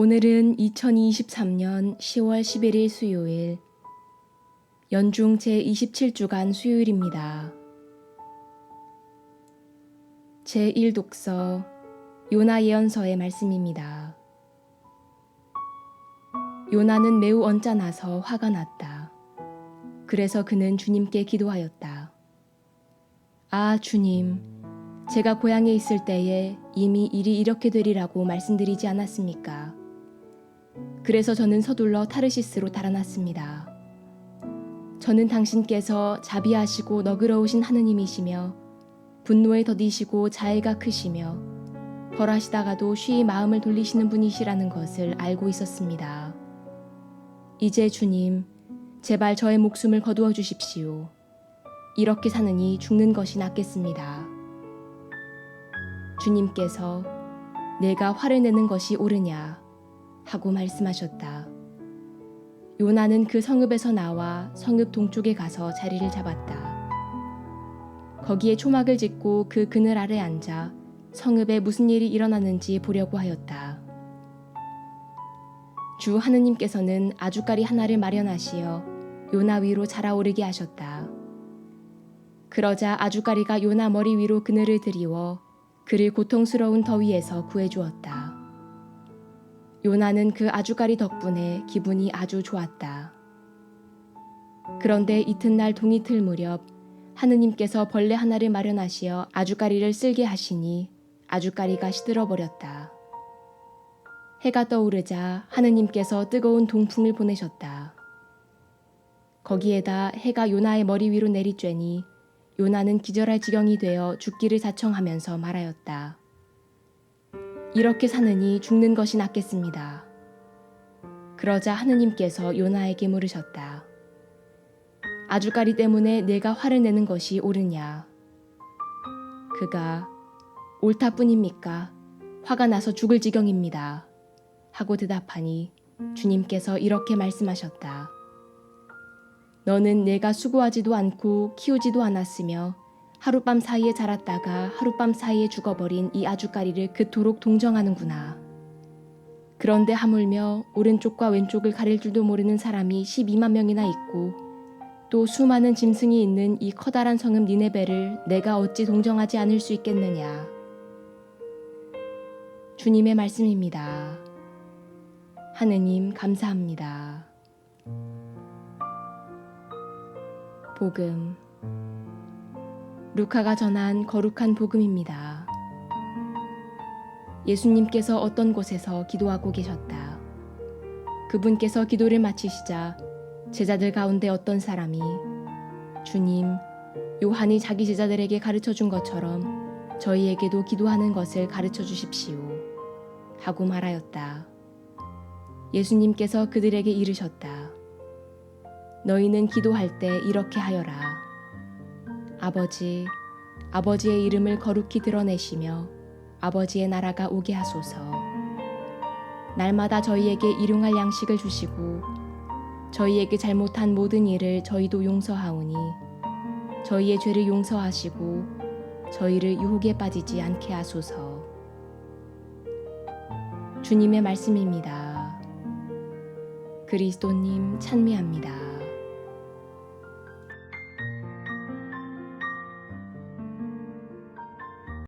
오늘은 2023년 10월 11일 수요일, 연중 제27주간 수요일입니다. 제1독서 요나 예언서의 말씀입니다. 요나는 매우 언짢아서 화가 났다. 그래서 그는 주님께 기도하였다. 아, 주님, 제가 고향에 있을 때에 이미 일이 이렇게 되리라고 말씀드리지 않았습니까? 그래서 저는 서둘러 타르시스로 달아났습니다. 저는 당신께서 자비하시고 너그러우신 하느님이시며 분노에 더디시고 자애가 크시며 벌하시다가도 쉬이 마음을 돌리시는 분이시라는 것을 알고 있었습니다. 이제 주님, 제발 저의 목숨을 거두어 주십시오. 이렇게 사느니 죽는 것이 낫겠습니다. 주님께서 내가 화를 내는 것이 옳으냐 하고 말씀하셨다. 요나는 그 성읍에서 나와 성읍 동쪽에 가서 자리를 잡았다. 거기에 초막을 짓고 그 그늘 아래 앉아 성읍에 무슨 일이 일어나는지 보려고 하였다. 주 하느님께서는 아주까리 하나를 마련하시어 요나 위로 자라오르게 하셨다. 그러자 아주까리가 요나 머리 위로 그늘을 들이워 그를 고통스러운 더위에서 구해주었다. 요나는 그 아주까리 덕분에 기분이 아주 좋았다. 그런데 이튿날 동이틀 무렵 하느님께서 벌레 하나를 마련하시어 아주까리를 쓸게 하시니 아주까리가 시들어 버렸다. 해가 떠오르자 하느님께서 뜨거운 동풍을 보내셨다. 거기에다 해가 요나의 머리 위로 내리쬐니 요나는 기절할 지경이 되어 죽기를 자청하면서 말하였다. 이렇게 사느니 죽는 것이 낫겠습니다. 그러자 하느님께서 요나에게 물으셨다. 아주까리 때문에 내가 화를 내는 것이 옳으냐? 그가 옳다뿐입니까? 화가 나서 죽을 지경입니다. 하고 대답하니 주님께서 이렇게 말씀하셨다. 너는 내가 수고하지도 않고 키우지도 않았으며 하룻밤 사이에 자랐다가 하룻밤 사이에 죽어버린 이 아주까리를 그토록 동정하는구나. 그런데 하물며 오른쪽과 왼쪽을 가릴 줄도 모르는 사람이 12만 명이나 있고 또 수많은 짐승이 있는 이 커다란 성읍 니네베를 내가 어찌 동정하지 않을 수 있겠느냐. 주님의 말씀입니다. 하느님 감사합니다. 복음 루카가 전한 거룩한 복음입니다. 예수님께서 어떤 곳에서 기도하고 계셨다. 그분께서 기도를 마치시자 제자들 가운데 어떤 사람이 주님, 요한이 자기 제자들에게 가르쳐 준 것처럼 저희에게도 기도하는 것을 가르쳐 주십시오. 하고 말하였다. 예수님께서 그들에게 이르셨다. 너희는 기도할 때 이렇게 하여라. 아버지, 아버지의 이름을 거룩히 드러내시며 아버지의 나라가 오게 하소서. 날마다 저희에게 일용할 양식을 주시고 저희에게 잘못한 모든 일을 저희도 용서하오니 저희의 죄를 용서하시고 저희를 유혹에 빠지지 않게 하소서. 주님의 말씀입니다. 그리스도님 찬미합니다.